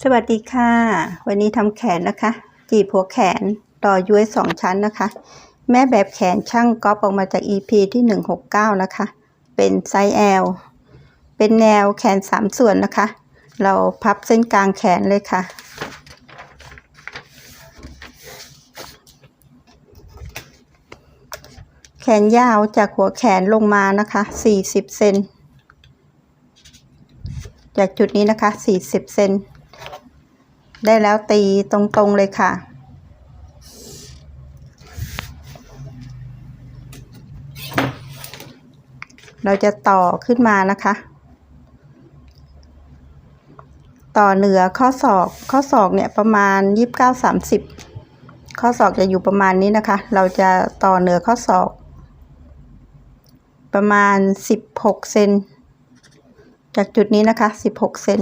สวัสดีค่ะ วันนี้ทำแขนนะคะ จีบหัวแขนต่อย้วยสองชั้นนะคะ แม่แบบแขนช่างก๊อปออกมาจาก EP ที่ 169 นะคะ เป็นไซส์ L เป็นแนวแขน 3 ส่วนนะคะ เราพับเส้นกลางแขนเลยค่ะ แขนยาวจากหัวแขนลงมานะคะ 40 เซนจากจุดนี้นะคะ 40 เซน ได้แล้วตีตรงๆเลยค่ะ เราจะต่อขึ้นมานะคะ ต่อเหนือข้อศอกข้อศอกเนี่ยประมาณ 29 30 ข้อศอกจะอยู่ประมาณนี้นะคะ เราจะต่อเหนือข้อศอก ประมาณ 16 เซนจากจุดนี้นะคะ 16 เซน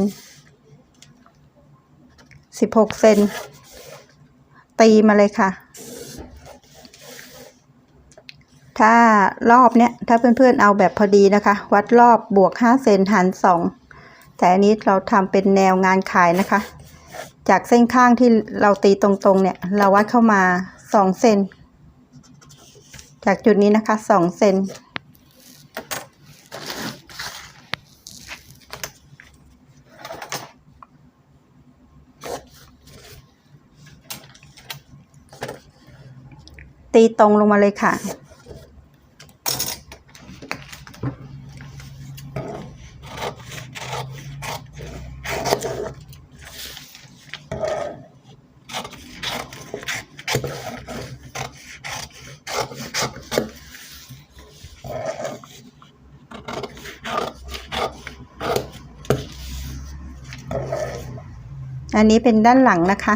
16เซนตีมาเลยค่ะ ถ้ารอบเนี้ยถ้าเพื่อนๆเอาแบบพอดีนะคะ วัดรอบบวก5เซนหาร2แต่อันนี้เราทำเป็นแนวงานขายนะคะ จากเส้นข้างที่เราตีตรงๆเนี่ย เราวัดเข้ามา2เซนจากจุดนี้นะคะ2เซน ตีตรงลงมาเลยค่ะ อันนี้เป็นด้านหลังนะคะ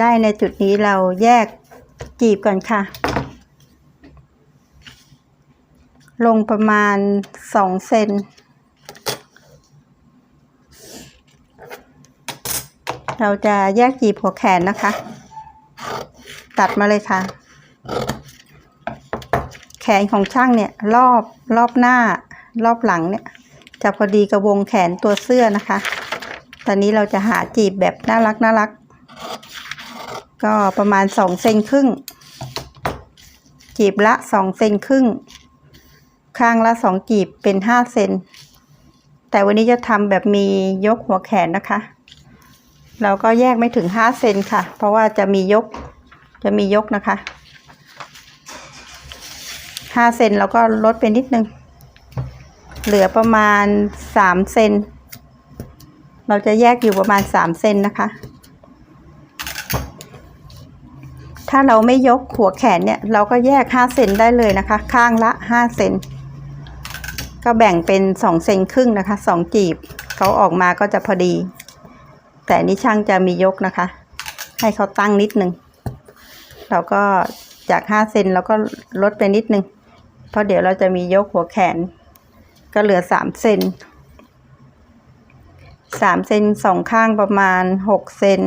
ได้ในจุดนี้เราแยกจีบก่อนค่ะ ลงประมาณสองเซนเราจะแยกจีบหัวแขนนะคะ ตัดมาเลยค่ะ แขนของช่างเนี่ยรอบรอบหน้ารอบหลังเนี่ยจะพอดีกับวงแขนตัวเสื้อนะคะ ตอนนี้เราจะหาจีบแบบน่ารักน่ารัก ก็ประมาณสองเซนครึ่งจีบละสองเซนครึ่ง ข้างละสองจีบเป็นห้าเซน แต่วันนี้จะทำแบบมียกหัวแขนนะคะ เราก็แยกไม่ถึงห้าเซนค่ะ เพราะว่าจะมียก จะมียกนะคะห้าเซนเราก็ลดไปนิดนึง เหลือประมาณสามเซน เราจะแยกอยู่ประมาณสามเซนนะคะ ถ้าเราไม่ยกหัวแขนเนี่ย เราก็แยกห้าเซนได้เลยนะคะ ข้างละห้าเซนก็แบ่งเป็นสองเซนครึ่งนะคะสองจีบเขาออกมาก็จะพอดี แต่นี่ช่างจะมียกนะคะ ให้เขาตั้งนิดนึงเราก็จากห้าเซนเราก็ลดไปนิดนึง เพราะเดี๋ยวเราจะมียกหัวแขน ก็เหลือสามเซนสามเซนสองข้างประมาณหกเซน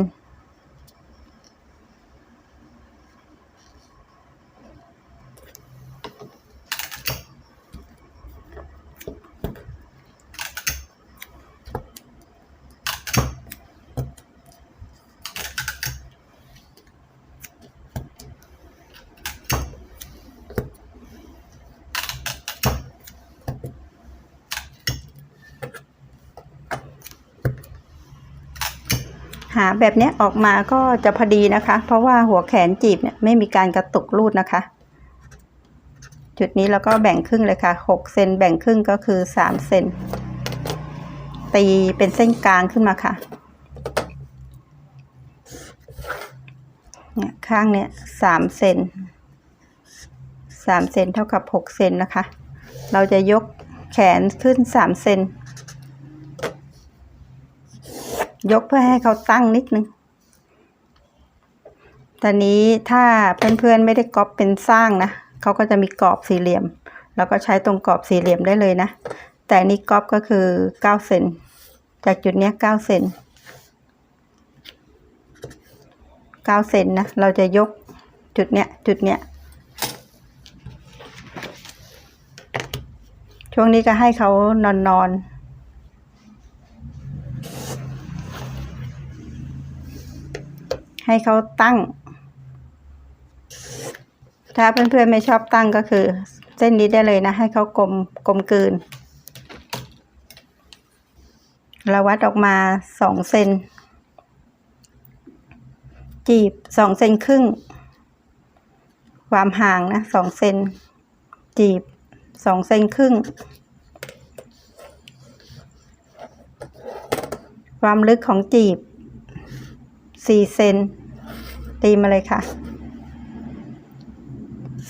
หาแบบนี้ออกมาก็จะพอดีนะคะ เพราะว่าหัวแขนจีบเนี่ยไม่มีการกระตุกรูดนะคะ จุดนี้เราก็แบ่งครึ่งเลยค่ะหกเซนแบ่งครึ่งก็คือสามเซนตีเป็นเส้นกลางขึ้นมาค่ะเนี่ยข้างเนี้ยสามเซนสามเซนเท่ากับหกเซนนะคะ เราจะยกแขนขึ้นสามเซน ยกเพื่อให้เขาตั้งนิดนึงตอนนี้ถ้าเพื่อนๆไม่ได้ก๊อปเป็นสร้างนะเขาก็จะมีกรอบสี่เหลี่ยม แล้วก็ใช้ตรงกรอบสี่เหลี่ยมได้เลยนะ แต่นนี้ก๊อปก็คือเก้าเซนจากจุดเนี้ยเก้าเซนเก้าเซนนะ เราจะยกจุดเนี้ยจุดเนี้ยช่วงนี้ก็ให้เขานอนนอน ให้เขาตั้ง ถ้าเพื่อนๆไม่ชอบตั้งก็คือ เส้นนี้ได้เลยนะ ให้เขากลมกลมกลืน เราวัดออกมาสองเซนจีบสองเซนครึ่ง ความห่างนะสองเซนจีบสองเซนครึ่ง ความลึกของจีบสี่เซน ตีมาเลยค่ะ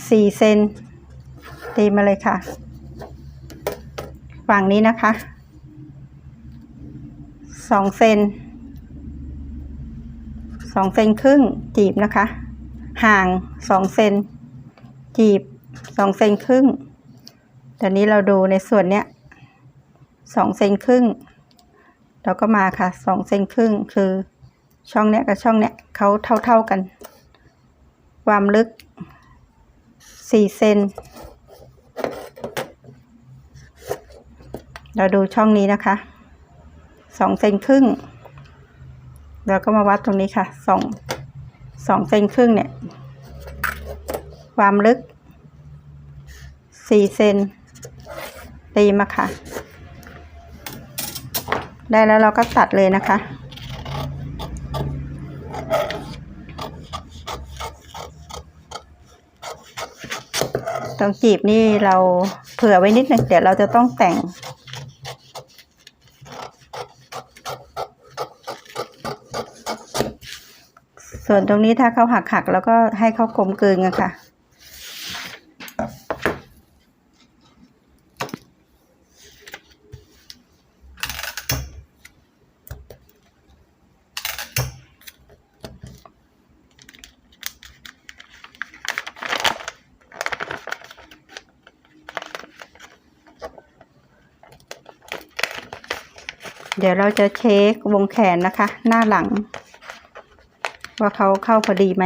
สี่เซนตีมาเลยค่ะ ฝั่งนี้นะคะสองเซนสองเซนครึ่งจีบนะคะ ห่างสองเซนจีบสองเซนครึ่งตอนนี้เราดูในส่วนเนี้ยสองเซนครึ่ง เราก็มาค่ะสองเซนครึ่งคือ ช่องเนี้ยกับช่องเนี้ยเขาเท่าๆกัน ความลึกสี่เซนเราดูช่องนี้นะคะสองเซนครึ่งเราก็มาวัดตรงนี้ค่ะสองสองเซนครึ่งเนี่ย ความลึกสี่เซนตีมาค่ะ ได้แล้วเราก็ตัดเลยนะคะ องจีบนี่เราเผื่อไว้นิดหนึ่งเดี๋ยวเราจะต้องแต่ง ส่วนตรงนี้ถ้าเขาหักหักแล้วก็ให้เขากลมกลืนกันค่ะ เดี๋ยวเราจะเช็ควงแขนนะคะ หน้าหลัง ว่าเขาเข้าพอดีไหม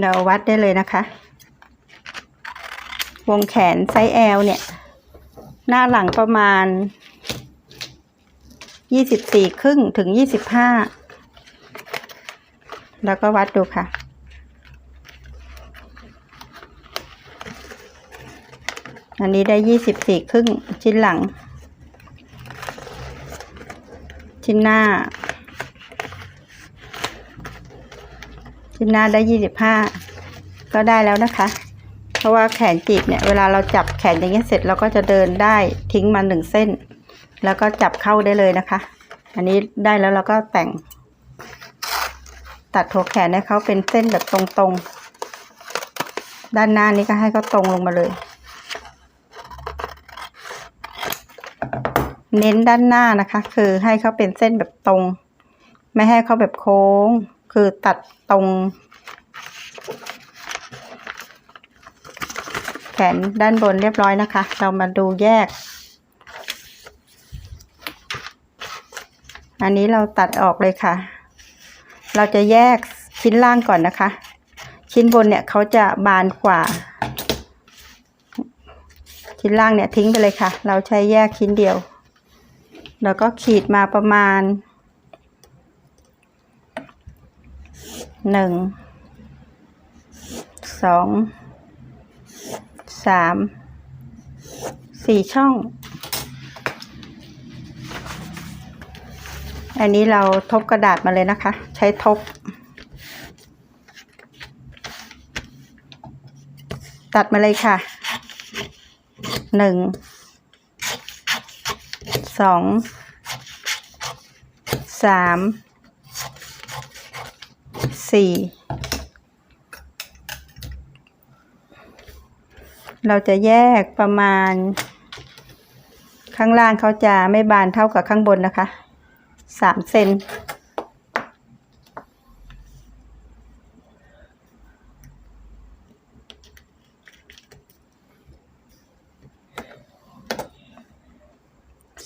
เราวัดได้เลยนะคะ วงแขนไซส์ L เนี่ย หน้าหลังประมาณยี่สิบสี่ครึ่งถึงยี่สิบห้าแล้วก็วัดดูค่ะ อันนี้ได้ยี่สิบสี่ครึ่งชิ้นหลัง ชิ้นหน้า ชิ้นหน้าได้ยี่สิบห้าก็ได้แล้วนะคะ ราะว่าแขนจีบเนี่ยเวลาเราจับแขนอย่างเงี้ยเสร็จเราก็จะเดินได้ทิ้งมาหนึ่งเส้น แล้วก็จับเข้าได้เลยนะคะ อันนี้ได้แล้วเราก็แต่ง ตัดหัวแขนให้เขาเป็นเส้นแบบตรงๆ ด้านหน้านี้ก็ให้เขาตรงลงมาเลย เน้นด้านหน้านะคะ คือให้เขาเป็นเส้นแบบตรง ไม่ให้เขาแบบโค้ง คือตัดตรง แขนด้านบนเรียบร้อยนะคะ เรามาดูแยก อันนี้เราตัดออกเลยค่ะ เราจะแยกชิ้นล่างก่อนนะคะ ชิ้นบนเนี่ยเขาจะบานกว่า ชิ้นล่างเนี่ยทิ้งไปเลยค่ะ เราใช้แยกชิ้นเดียว แล้วก็ขีดมาประมาณหนึ่งสอง สามสี่ช่อง อันนี้เราทบกระดาษมาเลยนะคะ ใช้ทบ ตัดมาเลยค่ะหนึ่งสองสามสี่ เราจะแยกประมาณ ข้างล่างเขาจะไม่บานเท่ากับข้างบนนะคะสามเซน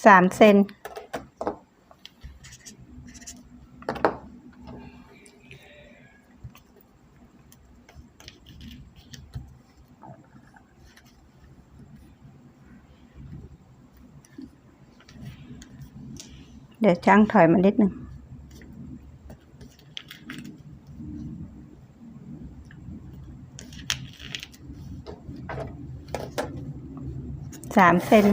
สามเซน ดี๋ยวจ้างถอยมานิดหนึ่งสามเซน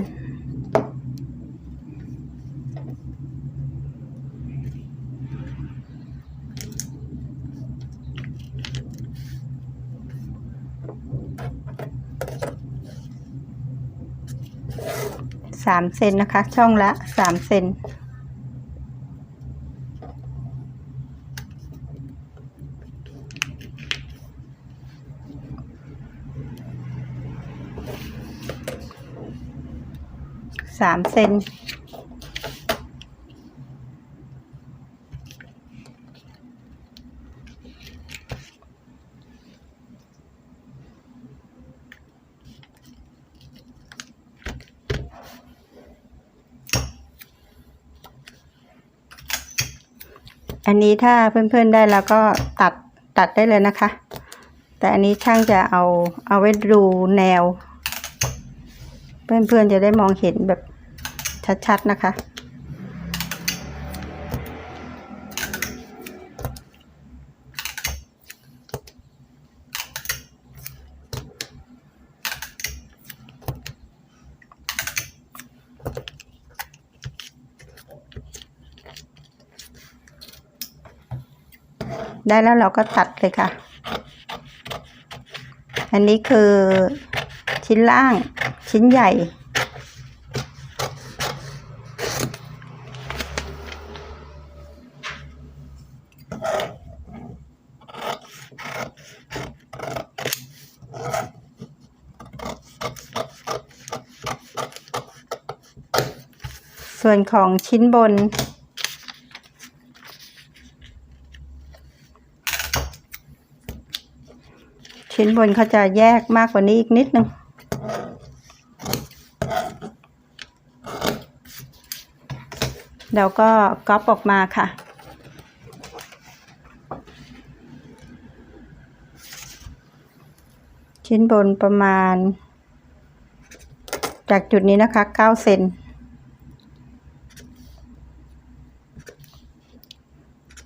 สามเซนนะคะ ช่องละสามเซน สามเซนอันนี้ถ้าเพื่อนๆได้แล้วก็ตัดตัดได้เลยนะคะ แต่อันนี้ช่างจะเอาเอาไว้ดูแนว เพื่อนๆจะได้มองเห็นแบบ ชัดๆนะคะ ได้แล้วเราก็ตัดเลยค่ะ อันนี้คือชิ้นล่างชิ้นใหญ่ ส่วนของชิ้นบน ชิ้นบนเขาจะแยกมากกว่านี้อีกนิดนึงแล้วก็ก๊อปออกมาค่ะชิ้นบนประมาณ จากจุดนี้นะคะ 9 เซน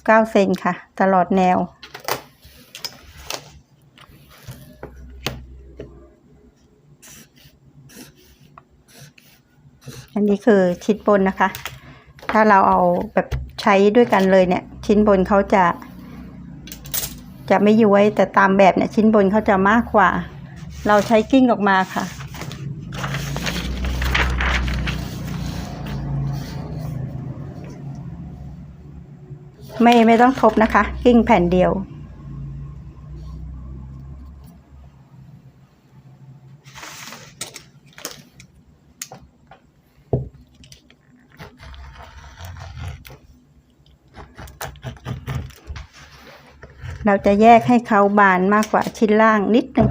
9เซนค่ะ ตลอดแนว อันนี้คือชิ้นบนนะคะ ถ้าเราเอาแบบใช้ด้วยกันเลยเนี่ย ชิ้นบนเขาจะ จะไม่ย้วยแต่ตามแบบเนี่ยชิ้นบนเขาจะมากกว่า เราใช้กิ้งออกมาค่ะ ไม่ไม่ต้องทบนะคะ กิ้งแผ่นเดียว เราจะแยกให้เขาบานมากกว่าชิ้นล่างนิดนึง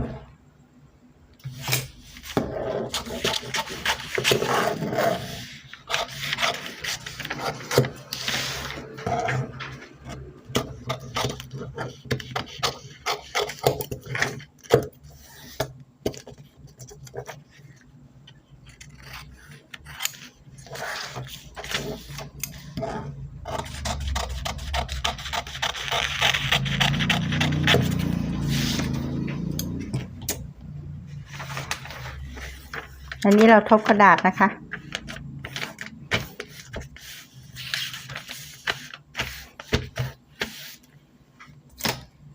อันนี้เราทบกระดาษนะคะ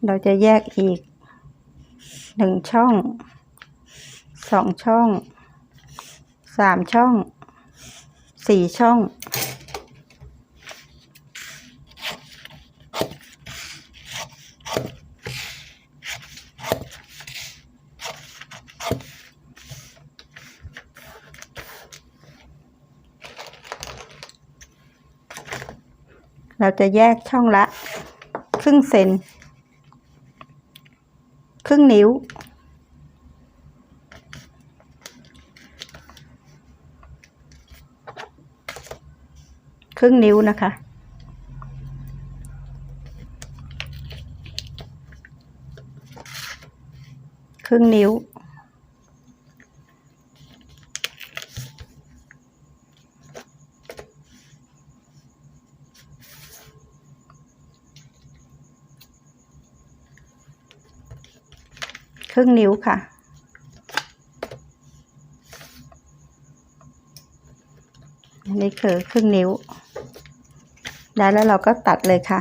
เราจะแยกอีกหนึ่งช่องสองช่องสามช่องสี่ช่อง เราจะแยกช่องละ ครึ่งเซน ครึ่งนิ้ว ครึ่งนิ้วนะคะครึ่งนิ้ว ครึ่งนิ้วค่ะ อันนี้คือครึ่งนิ้วได้แล้วเราก็ตัดเลยค่ะ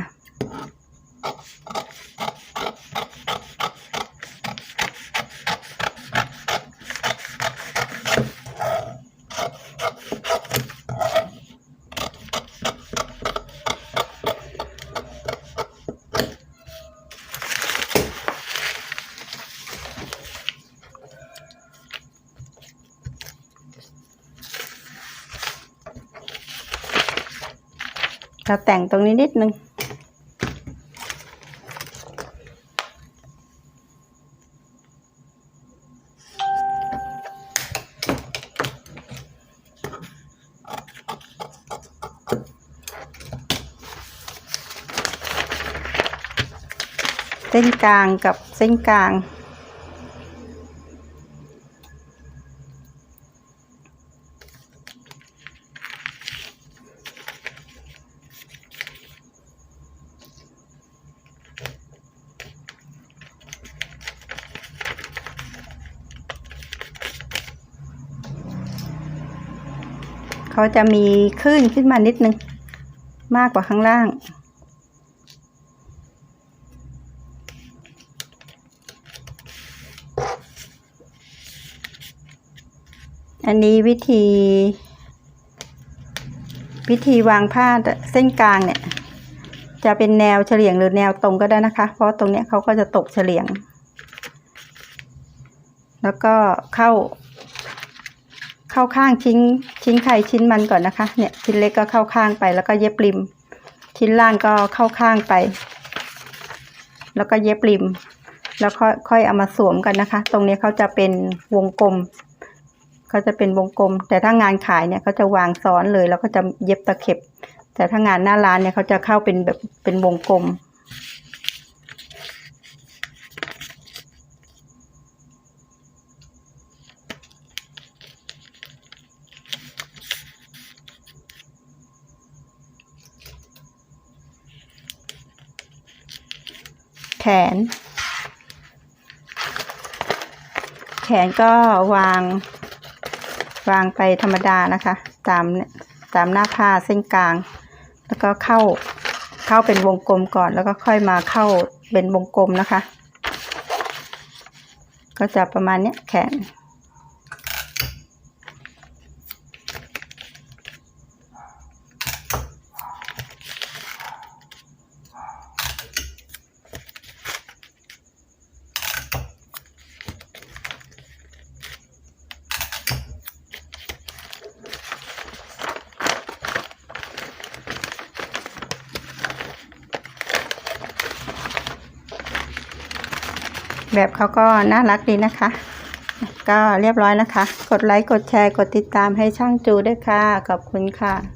เราแต่งตรงนี้นิดนึง เส้นกลางกับเส้นกลาง เขาจะมีคลื่นขึ้นมานิดนึง มากกว่าข้างล่าง อันนี้วิธี วิธีวางผ้าเส้นกลางเนี่ย จะเป็นแนวเฉลียงหรือแนวตรงก็ได้นะคะ เพราะตรงเนี้ยเขาก็จะตกเฉลียง แล้วก็เข้า เข้าข้างชิ้นชิ้นไข่ชิ้นมันก่อนนะคะ เนี่ยชิ้นเล็กก็เข้าข้างไปแล้วก็เย็บริม ชิ้นล่างก็เข้าข้างไป แล้วก็เย็บริม แล้วค่อยค่อยเอามาสวมกันนะคะ ตรงนี้เขาจะเป็นวงกลมเขาจะเป็นวงกลม แต่ถ้างานขายเนี่ยเขาจะวางซ้อนเลย แล้วก็จะเย็บตะเข็บ แต่ถ้างานหน้าร้านเนี่ยเขาจะเข้าเป็นแบบเป็นวงกลม แขน แขนก็วาง วางไปธรรมดานะคะ ตามตามหน้าผ้าเส้นกลาง แล้วก็เข้าเข้าเป็นวงกลมก่อน แล้วก็ค่อยมาเข้าเป็นวงกลมนะคะ ก็จะประมาณนี้แขน แบบเขาก็น่ารักดีนะคะ ก็เรียบร้อยนะคะ กดไลค์ กดแชร์ กดติดตามให้ช่างจูด้วยค่ะ ขอบคุณค่ะ